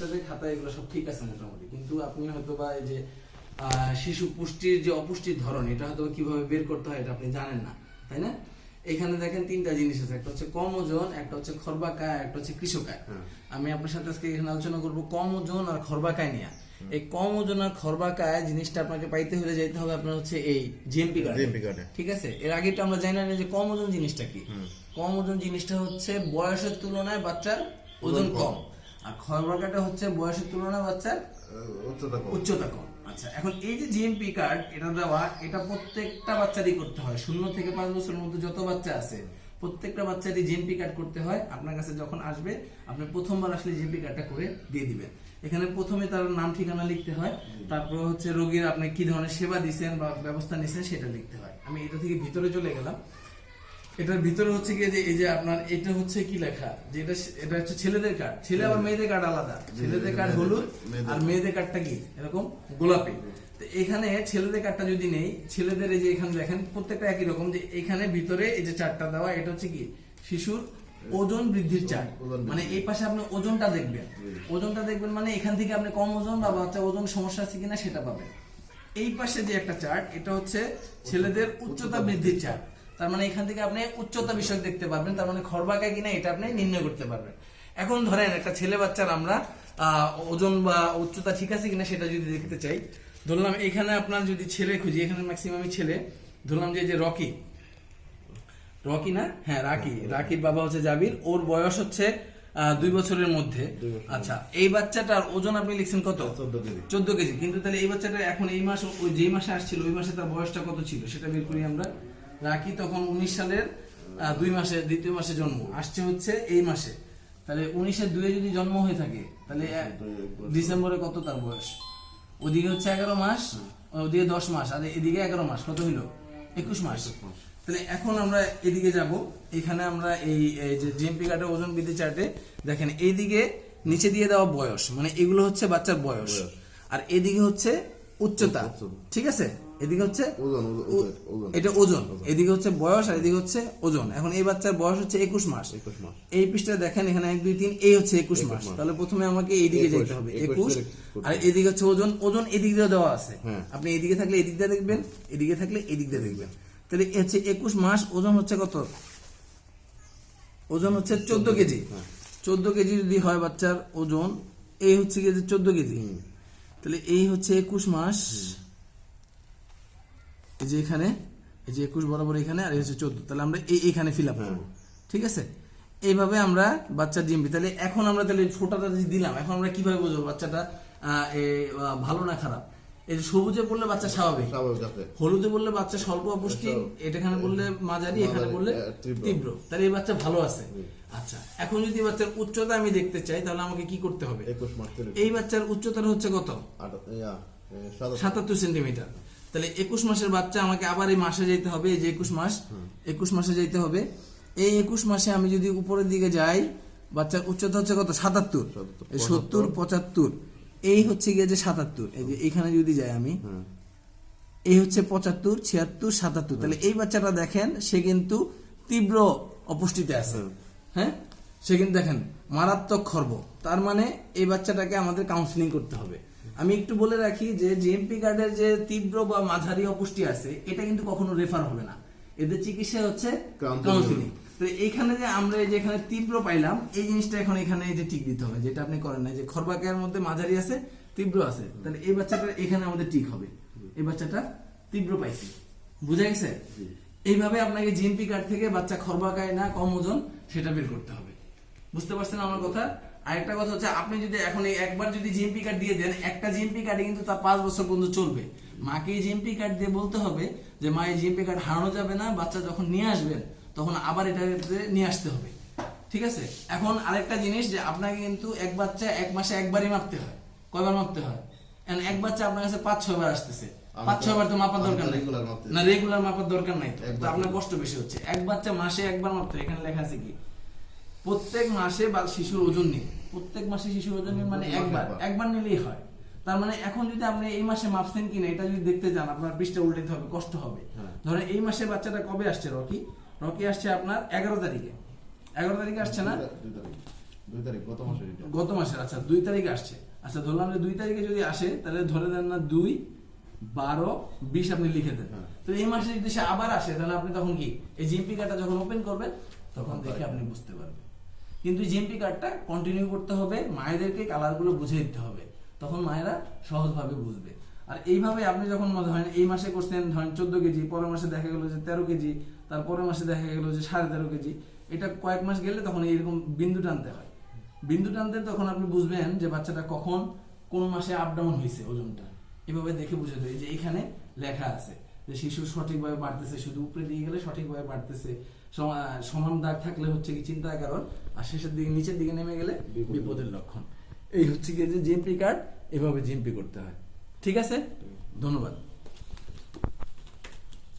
তাদের খাতা এগুলো সব ঠিক আছে মোটামুটি। কিন্তু আপনি হয়তো বা এই যে শিশু পুষ্টির যে অপুষ্টির ধরন এটা হয়তো কীভাবে বের করতে হয় এটা আপনি জানেন না তাই না? এখানে দেখেন তিনটা জিনিস আছে একটা হচ্ছে কম ওজন একটা হচ্ছে খরবাকায় একটা হচ্ছে কৃষকায়। হ্যাঁ। আমি আপনার সাথে আজকে এখানে আলোচনা করব কম ওজন আর খরবাকায় নিয়ে। এই কম ওজন আর খরবাকায় জিনিসটা আপনাকে পাইতে হলে যাইতে হবে আপনার হচ্ছে এই জিএমপি কার্ড। ঠিক আছে? এর আগে তো আমরা জানি না যে কম ওজন জিনিসটা কি। কম ওজন জিনিসটা হচ্ছে বয়সের তুলনায় বাচ্চার ওজন কম। আর খরবাকাটা হচ্ছে বয়সের তুলনায় বাচ্চার উচ্চতা কম। উচ্চতা কম। আচ্ছা এখন এই যে জিএমপি কার্ড এটা দেওয়া এটা প্রত্যেকটা বাচ্চারই করতে হয়। শূন্য থেকে পাঁচ বছরের মধ্যে যত বাচ্চা আছে প্রত্যেকটা বাচ্চারই জিএমপি কার্ড করতে হয়। আপনার কাছে যখন আসবে আপনি প্রথমবার আসলে জিএমপি কার্ডটা করে দিয়ে দিবেন। এখানে প্রথমে তার নাম ঠিকানা লিখতে হয়। তারপর হচ্ছে রোগীর আপনি কি ধরনের সেবা দিচ্ছেন বা ব্যবস্থা নিচ্ছেন সেটা লিখতে হয়। আমি এটা থেকে ভিতরে চলে গেলাম। এটার ভিতরে হচ্ছে কি যে এই যে আপনার এটা হচ্ছে কি লেখা? যে এটা এটা হচ্ছে ছেলেদের কার্ড। ছেলে আবার মেয়েদের কার্ড আলাদা। ছেলেদের কার্ড হলুদ আর মেয়েদের কার্ডটা কি? এরকম গোলাপি। তো এখানে ছেলেদের কার্ডটা যদি নেই ছেলেদের এই যে এখানে দেখেন প্রত্যেকটা একই রকম যে এখানে ভিতরে এই যে চারটা দেওয়া এটা হচ্ছে কি? শিশুর ওজন বৃদ্ধির চার্ট। মানে এই পাশে আপনি ওজনটা দেখবেন। ওজনটা দেখবেন মানে এখান থেকে আপনি কম ওজন বা বাচ্চা ওজন সমস্যা আছে কিনা সেটা পাবেন। এই পাশে যে একটা চার্ট এটা হচ্ছে ছেলেদের উচ্চতা বৃদ্ধির চার্ট। তার মানে এখান থেকে আপনি উচ্চতা বিষয় দেখতে পারবেন তার মানে খরবাকা কিনা এটা আপনি নির্ণয় করতে পারবেন। এখন ধরেন একটা ছেলে বাচ্চার আমরা ওজন বা উচ্চতা ঠিক আছে কিনা সেটা যদি দেখতে চাই ধরলাম এখানে আপনার যদি ছেলে খুঁজি এখানে ম্যাক্সিমামই ছেলে ধরলাম যে যে রকি রকি না? হ্যাঁ রাকি রাকির বাবা হচ্ছে জাবির ওর বয়স হচ্ছে আহ, দুই বছরের মধ্যে। আচ্ছা এই বাচ্চাটার ওজন আপনি লিখছেন কত? চোদ্দ কেজি। চোদ্দ কেজি কিন্তু তাহলে এই বাচ্চাটা এখন এই মাস ওই যেই মাসে আসছিল ওই মাসে তার বয়সটা কত ছিল সেটা বের করি আমরা। রাকি তখন উনিশ সালের দুই মাসে দ্বিতীয় মাসে জন্ম। আসছে হচ্ছে এই মাসে। তাহলে উনিশের দুয়ে যদি জন্ম হয়ে থাকে তাহলে ডিসেম্বরে কত তার বয়স? ওদিকে হচ্ছে এগারো মাস ওদিকে দশ মাস আর এদিকে এগারো মাস কত হইল? একুশ মাস। তাহলে এখন আমরা এদিকে যাব। এখানে আমরা এই যে জিএমপি কার্ডের ওজন বৃদ্ধি চার্টে দেখেন এইদিকে নিচে দিয়ে দেওয়া বয়স মানে এগুলো হচ্ছে বাচ্চার বয়স। আর এদিকে হচ্ছে উচ্চতা। ঠিক আছে? এদিকে হচ্ছে ওজন ওজন, এটা ওজন। এদিকে হচ্ছে বয়স আর এদিকে হচ্ছে ওজন। এখন এই বাচ্চার বয়স হচ্ছে একুশ মাস। এই পৃষ্ঠা দেখেন এখানে এক দুই তিন এই হচ্ছে একুশ মাস। তাহলে প্রথমে আমাকে এইদিকে যেতে হবে। একুশ আর এদিকে হচ্ছে ওজন। ওজন এদিক দিয়ে দেওয়া আছে। হ্যাঁ। আপনি এদিকে থাকলে এদিক দিয়ে দেখবেন এদিকে থাকলে এদিক দিয়ে দেখবেন। তাহলে হচ্ছে একুশ মাস ওজন হচ্ছে কত? ওজন হচ্ছে চোদ্দ কেজি। হ্যাঁ। চোদ্দ কেজি যদি হয় বাচ্চার ওজন এই হচ্ছে কি চোদ্দ কেজি। তাহলে এই হচ্ছে একুশ মাস। এই যে এখানে এই যে একুশ বরাবর এখানে আর এই হচ্ছে চোদ্দ। তাহলে আমরা এই এখানে ফিল আপ করব। ঠিক আছে? এইভাবে আমরা বাচ্চার জিএমপি তাহলে এখন আমরা তাহলে ফোটাটা যে দিলাম এখন আমরা কীভাবে বুঝব বাচ্চাটা ভালো না খারাপ? এই যে সবুজে পড়লে বাচ্চা স্বাভাবিক। স্বাভাবিক হলুদে বললে বাচ্চা স্বল্প অপুষ্টি এটাখানে বললে মাঝারি এখানে বললে তীব্র। তাহলে এই বাচ্চা ভালো আছে। আচ্ছা এখন যদি বাচ্চার উচ্চতা আমি দেখতে চাই তাহলে আমাকে কি করতে হবে? এই বাচ্চার উচ্চতাটা হচ্ছে কত? সাতাত্তর সেন্টিমিটার। তাহলে একুশ মাসের বাচ্চা আমাকে আবার এই মাসে যেতে হবে এই যে একুশ মাস একুশ মাসে যাইতে হবে। এই একুশ মাসে আমি যদি উপরের দিকে যাই বাচ্চার উচ্চতা হচ্ছে কত? সাতাত্তর। সত্তর, পঁচাত্তর। এই হচ্ছে গিয়ে যে সাতাত্তর। এই যে এখানে যদি যাই আমি এই হচ্ছে পঁচাত্তর ছিয়াত্তর সাতাত্তর। তাহলে এই বাচ্চাটা দেখেন সে কিন্তু তীব্র অপুষ্টিতে আছে। হ্যাঁ? সে কিন্তু দেখেন মারাত্মক খর্ব। তার মানে এই বাচ্চাটাকে আমাদের কাউন্সিলিং করতে হবে। আমি একটু বলে রাখি যে জিএমপি কার্ডের যে তীব্র বা মাঝারি অপুষ্টি আছে এটা কিন্তু কখনো রেফার হবে না। এদের চিকিৎসা হচ্ছে. কাউন্সিলিং তো এইখানে যে আমরা এই যে এখানে তীব্র পাইলাম এই জিনিসটা এখন এখানে যে টিক দিতে হবে যেটা আপনি করেন না যে খরবাকের মধ্যে মাঝারি আছে তীব্র আছে। তাহলে এই বাচ্চাটা এখানে আমাদের ঠিক হবে। এই বাচ্চাটা তীব্র পাইছি। বুঝা গেছে? এইভাবে আপনাকে জিএমপি কার্ড থেকে বাচ্চা খরবাকায় না কম ওজন সেটা বের করতে হবে। বুঝতে পারছেন আমার কথা? আরেকটা কথা হচ্ছে আপনি যদি এখন একবার যদি জিএমপি কার্ড দিয়ে দেন একটা জিএমপি কার্ডে কিন্তু তার পাঁচ বছর পর্যন্ত চলবে। মাকে এই জিএমপি কার্ড দিয়ে বলতে হবে যে মা এই জিএমপি কার্ড হারানো যাবে না বাচ্চা যখন নিয়ে আসবেন তখন আবার এটা নিয়ে আসতে হবে। ঠিক আছে? এখন আরেকটা জিনিস যে আপনাকে কিন্তু এক বাচ্চা এক মাসে একবারই মাপতে হয়। কয়বার মাপতে হয়? And এক বাচ্চা আপনার কাছে পাঁচ ছয় বার আসতেছে। পাঁচ তো- ছয় বার তো মাপার দরকার নেই। না রেগুলার মাপার দরকার নাই তো। তো আপনার কষ্ট বেশি হচ্ছে। এক বাচ্চা মাসে একবার মাপতে এখানে লেখা আছে কি? প্রত্যেক মাসে বা শিশুর ওজন নিয়ে। প্রত্যেক মাসে শিশু ওজন মানে একবার একবার। নিলেই হয়। তার মানে এখন যদি আপনি এই মাসে মাপছেন কিনা এটা যদি দেখতে যান আপনার পৃষ্ঠা উল্টাতে হবে কষ্ট হবে। হ্যাঁ। ধরেন এই মাসে বাচ্চাটা কবে আসছে রকি? রকি আসছে আপনার এগারো তারিখে। এগারো তারিখে আসছে না? দুই তারিখ। গত মাসের গত মাসের আচ্ছা দুই তারিখে আসছে। আচ্ছা ধরলাম যে দুই তারিখে যদি আসে তাহলে ধরে দেন না দুই বারো বিশ আপনি লিখে দেন। হ্যাঁ। তো এই মাসে যদি সে আবার আসে তাহলে আপনি তখন কি এই জিএমপি কার্ডটা যখন ওপেন করবেন তখন দেখে আপনি বুঝতে পারবেন। কিন্তু জিএমপি কার্ডটা কন্টিনিউ করতে হবে, মায়েদেরকে কালারগুলো বুঝিয়ে দিতে হবে। তখন মায়েরা সহজভাবে বুঝবে। আর এইভাবে আপনি যখন হয় এই মাসে করছেন, ধরেন চোদ্দ কেজি, পরের মাসে দেখা গেলো যে তেরো কেজি তারপরের মাসে দেখা গেলো যে সাড়ে তেরো কেজি, এটা কয়েক মাস গেলে তখন এইরকম বিন্দু টানতে হয়। বিন্দু টানতে তখন আপনি বুঝবেন যে বাচ্চাটা কখন কোন মাসে আপ ডাউন হয়েছে ওজনটা। এভাবে দেখে বুঝে দেয় যে এখানে লেখা আছে যে শিশু সঠিকভাবে বাড়তেছে, শুধু উপরে দিয়ে গেলে সঠিকভাবে বাড়তেছে। সমান দাগ থাকলে হচ্ছে কি চিন্তার কারণ আর শেষের দিকে নিচের দিকে নেমে গেলে বিপদের লক্ষণ। এই হচ্ছে কি যে জিএমপি কার্ড এভাবে জিএমপি করতে হয়। ঠিক আছে? ধন্যবাদ।